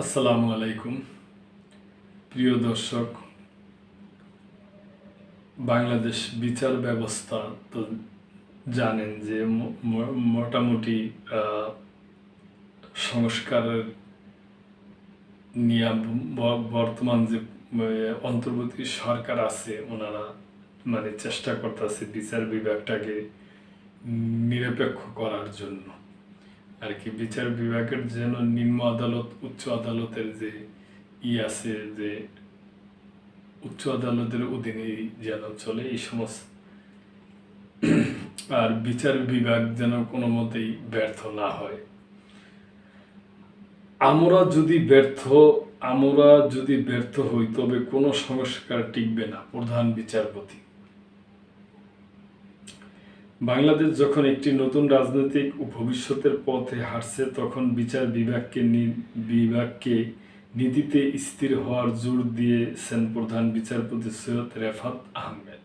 আসসালামু আলাইকুম। প্রিয় দর্শক, বাংলাদেশ বিচার ব্যবস্থা তো জানেন যে মোটামুটি সংস্কারের নিয়ে বর্তমান যে অন্তর্বর্তী সরকার আছে, ওনারা মানে চেষ্টা করতেছে বিচার বিভাগটাকে নিরপেক্ষ করার জন্য। আর কি, বিচার বিভাগের যেন নিম্ন আদালত, উচ্চ আদালতের যে ই আছে যে উচ্চ আদালতের অধীনে যেন চলে, এই সমস্ত আর বিচার বিভাগ যেন কোনো মতেই ব্যর্থ না হয়। আমরা যদি ব্যর্থ, আমরা যদি ব্যর্থ হই, তবে কোনো সংস্কার টিকবে না প্রধান বিচারপতি। বাংলাদেশ যখন একটি নতুন রাজনৈতিক ও ভবিষ্যতের পথে হাঁটছে, তখন বিচার বিভাগকে বিভাগকে নীতিতে স্থির হওয়ার জোর দিয়েছেন প্রধান বিচারপতি সৈয়দ রেফাত আহমেদ।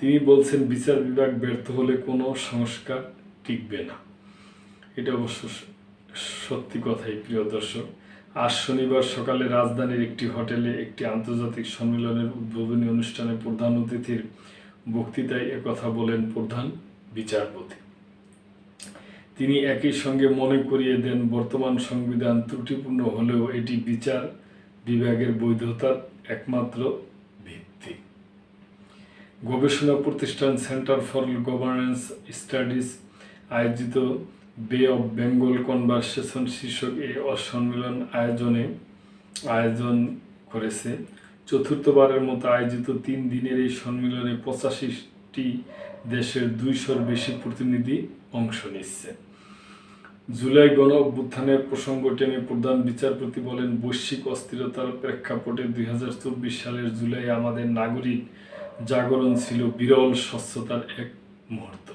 তিনি বলছেন, বিচার বিভাগ ব্যর্থ হলে কোনো সংস্কার টিকবে না। এটা অবশ্য সত্যি কথাই, প্রিয় দর্শক। আজ শনিবার সকালে রাজধানীর একটি হোটেলে একটি আন্তর্জাতিক সম্মেলনের উদ্বোধনী অনুষ্ঠানে প্রধান অতিথির বক্তৃতায় একথা বলেন প্রধান বিচারপতি। তিনি একই সঙ্গে মনে করিয়ে দেন, বর্তমান সংবিধান ত্রুটিপূর্ণ হলেও এটি বিচার বিভাগের বৈধতার একমাত্র ভিত্তি। গবেষণা প্রতিষ্ঠান সেন্টার ফর গভর্নেন্স স্টাডিজ আয়োজিত বে অফ বেঙ্গল কনভারসেশন শীর্ষক এই সম্মেলন আয়োজনে আয়োজন করেছে। চতুর্থবারের মতো আয়োজিত তিন দিনের এই সম্মেলনে পঁচাশিটি দেশের দুইশোর বেশি প্রতিনিধি অংশ নিচ্ছে। জুলাই গণ অভ্যুত্থানের প্রসঙ্গ টেনে প্রধান বিচারপতি বলেন, বৈশ্বিক অস্থিরতার প্রেক্ষাপটে দুই হাজার চব্বিশ সালের জুলাই আমাদের নাগরিক জাগরণ ছিল বিরল স্বচ্ছতার এক মুহূর্ত।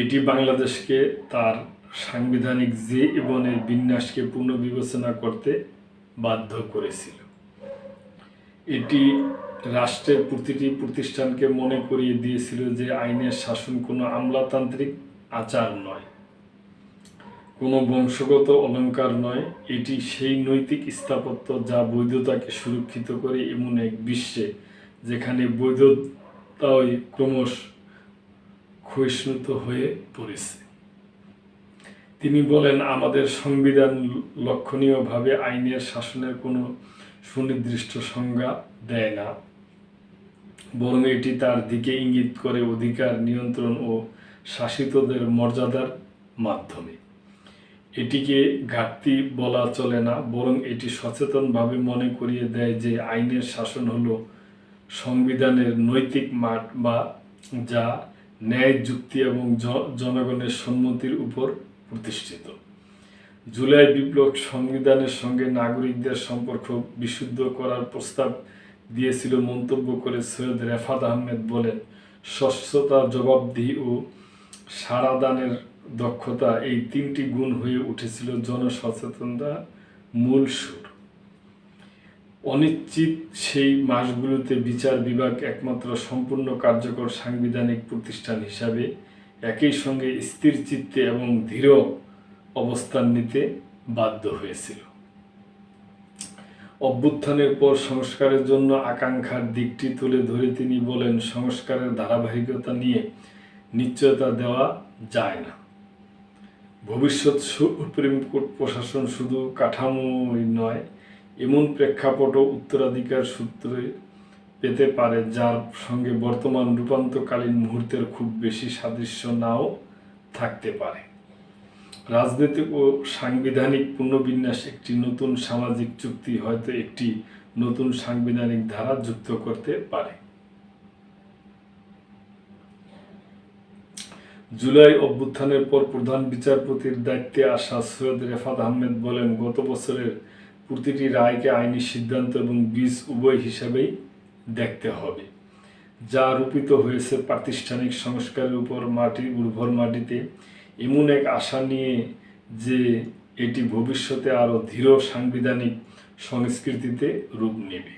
এটি বাংলাদেশকে তার সাংবিধানিক জীবনের বিন্যাসকে পুনর্বিবেচনা করতে বাধ্য করেছিল। এটি রাষ্ট্রের প্রতিটি প্রতিষ্ঠানকে মনে করিয়ে দিয়েছিল যে আইনের শাসন কোনো আমলাতান্ত্রিক আচার নয়, কোনো বংশগত অলংকার নয়। এটি সেই নৈতিক স্থাপত্য যা বৈধতাকে সুরক্ষিত করে এমন এক বিশ্বে যেখানে বৈধতাই ক্রমশ ক্ষয়িষ্ণুত হয়ে পড়েছে। তিনি বলেন, আমাদের সংবিধান লক্ষণীয়ভাবে আইনের শাসনের কোনো সুনির্দিষ্ট সংজ্ঞা দেয় না, বরং এটি তার দিকে ইঙ্গিত করে অধিকার নিয়ন্ত্রণ ও শাসিতদের মর্যাদার মাধ্যমে। এটিকে ঘাটতি বলা চলে না, বরং এটি সচেতনভাবে মনে করিয়ে দেয় যে আইনের শাসন হলো সংবিধানের নৈতিক মাঠ বা যা ন্যায়, যুক্তি এবং জনগণের সম্মতির উপর প্রতিষ্ঠিত। জুলাই বিপ্লব সংবিধানের সঙ্গে নাগরিকদের সম্পর্ক বিশুদ্ধ করার প্রস্তাব দিয়েছিল মন্তব্য করে সৈয়দ রেফাত আহমেদ বলেন, স্বচ্ছতা, জবাবদিহি ও সারাদানের দক্ষতা এই তিনটি গুণ হয়ে উঠেছিল জনসচেতনতা মূল সুর। অনিশ্চিত সেই মাসগুলোতে বিচার বিভাগ একমাত্র সম্পূর্ণ কার্যকর সাংবিধানিক প্রতিষ্ঠান হিসাবে একই সঙ্গে স্থির চিত্তে এবং ধীর অবস্থান নিতে বাধ্য হয়েছিল। অভ্যুত্থানের পর সংস্কারের জন্য আকাঙ্ক্ষার দিকটি তুলে ধরে তিনি বলেন, সংস্কারের ধারাবাহিকতা নিয়ে নিশ্চয়তা দেওয়া যায় না। ভবিষ্যৎ সুপ্রিম কোর্ট প্রশাসন শুধু কাঠামোই নয়, এমন প্রেক্ষাপটও উত্তরাধিকার সূত্রে পেতে পারে, যার সঙ্গে বর্তমান রূপান্তকালীন মুহূর্তের খুব বেশি সাদৃশ্য নাও থাকতে পারে। রাজনৈতিক ও সাংবিধানিক পুনর্বিন্যাস একটি নতুন সামাজিক চুক্তি হয়তো একটি নতুন সাংবিধানিক ধারা যুক্ত করতে পারে। জুলাই অভ্যুত্থানের পর প্রধান বিচারপতির দায়িত্বে আসা সৈয়দ রেফাত আহমেদ বলেন, গত বছরের প্রতিটি রায়কে আইনি সিদ্ধান্ত এবং বীজ উভয় হিসাবেই দেখতে হবে। যা রূপিত হয়েছে প্রাতিষ্ঠানিক সংস্কারের উপর মাটি, উর্বর মাটিতে, এমন এক আশা নিয়ে যে এটি ভবিষ্যতে আরও ধীর সাংবিধানিক সংস্কৃতিতে রূপ নেবে।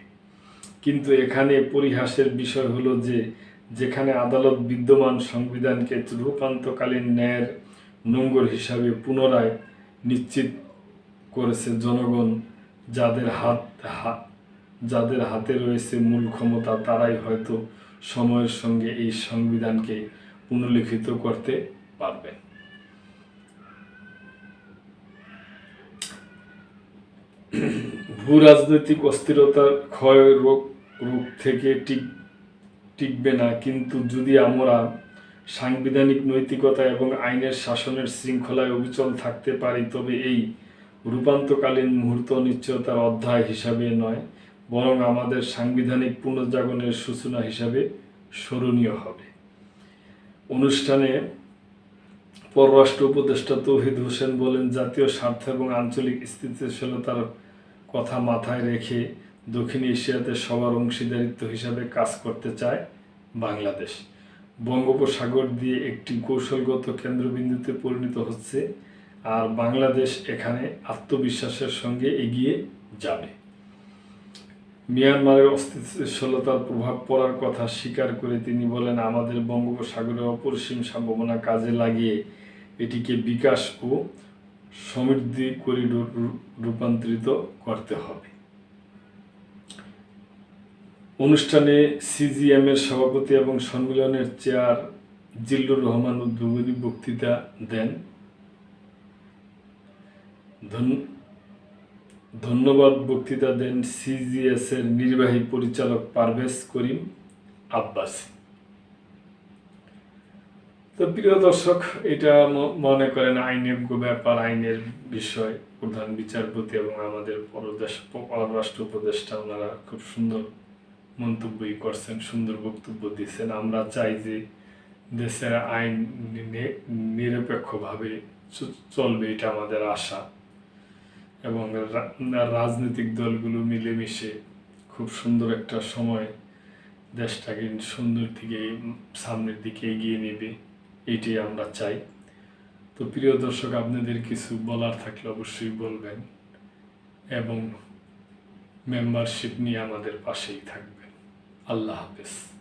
কিন্তু এখানে পরিহাসের বিষয় হলো যে, যেখানে আদালত বিদ্যমান সংবিধানকে রূপান্তকালীন ন্যায়ের নোঙ্গর হিসাবে পুনরায় নিশ্চিত করেছে জনগণ, যাদের হাত হাত যাদের হাতে রয়েছে মূল ক্ষমতা, তারাই হয়তো সময়ের সঙ্গে এই সংবিধানকে পুনর্লিখিত করতে পারবেন ভূ রাজনৈতিক অস্থিরতার ক্ষয় রোগ রোগ থেকে টিক টিকবে না। কিন্তু যদি আমরা সাংবিধানিক নৈতিকতা এবং আইনের শাসনের শৃঙ্খলায় অবিচল থাকতে পারি, তবে এই রূপান্তকালীন মুহূর্ত নিশ্চয়তার অধ্যায় হিসাবে নয়। বরং আমাদের সাংবিধানিক পুনর্জাগরণের সূচনা হিসাবে স্মরণীয় হবে। অনুষ্ঠানে পররাষ্ট্র উপদেষ্টা তৌহিদ হোসেন বলেন, জাতীয় স্বার্থ এবং আঞ্চলিক স্থিতিশীলতার কথা মাথায় রেখে দক্ষিণ এশিয়াতে সবার অংশীদারিত্ব হিসাবে কাজ করতে চায় বাংলাদেশ। বঙ্গোপসাগর দিয়ে একটি কৌশলগত কেন্দ্রবিন্দুতে পরিণত হচ্ছে, আর বাংলাদেশ এখানে আত্মবিশ্বাসের সঙ্গে এগিয়ে যাবে। মিয়ানমারের অস্থিতিশীলতার প্রভাব পড়ার কথা স্বীকার করে তিনি বলেন, আমাদের বঙ্গোপসাগরের অপরিসীম সম্ভাবনা কাজে লাগিয়ে এটিকে বিকাশ ও সমৃদ্ধি করিডোর রূপান্তরিত করতে হবে। অনুষ্ঠানে সিজিএম এর সভাপতি এবং সম্মেলনের চেয়ার জিল্লুর রহমান উদ্বোধনী বক্তৃতা দেন। ধন্য- ধন্যবাদ বক্তৃতা দেন সিজিএস এর নির্বাহী পরিচালক পারভেজ করিম আব্বাসী। তো প্রিয় দর্শক, এটা মনে করেন আইনজ্ঞ ব্যাপার, আইনের বিষয়, প্রধান বিচারপতি এবং আমাদের পরদেশ, পররাষ্ট্র উপদেষ্টা, ওনারা খুব সুন্দর মন্তব্যই করছেন, সুন্দর বক্তব্য দিচ্ছেন আমরা চাই যে দেশের আইন নিরপেক্ষভাবে চলবে, এটা আমাদের আশা। এবং রাজনৈতিক দলগুলো মিলেমিশে খুব সুন্দর একটা সময় দেশটাকে সুন্দর দিকে, সামনের দিকে এগিয়ে নেবে এটি আমরা চাই। তো প্রিয় দর্শক, আপনাদের কিছু বলার থাকলে অবশ্যই বলবেন এবং মেম্বারশিপ নিয়ে আমাদের পাশেই থাকবেন। আল্লাহ হাফেজ।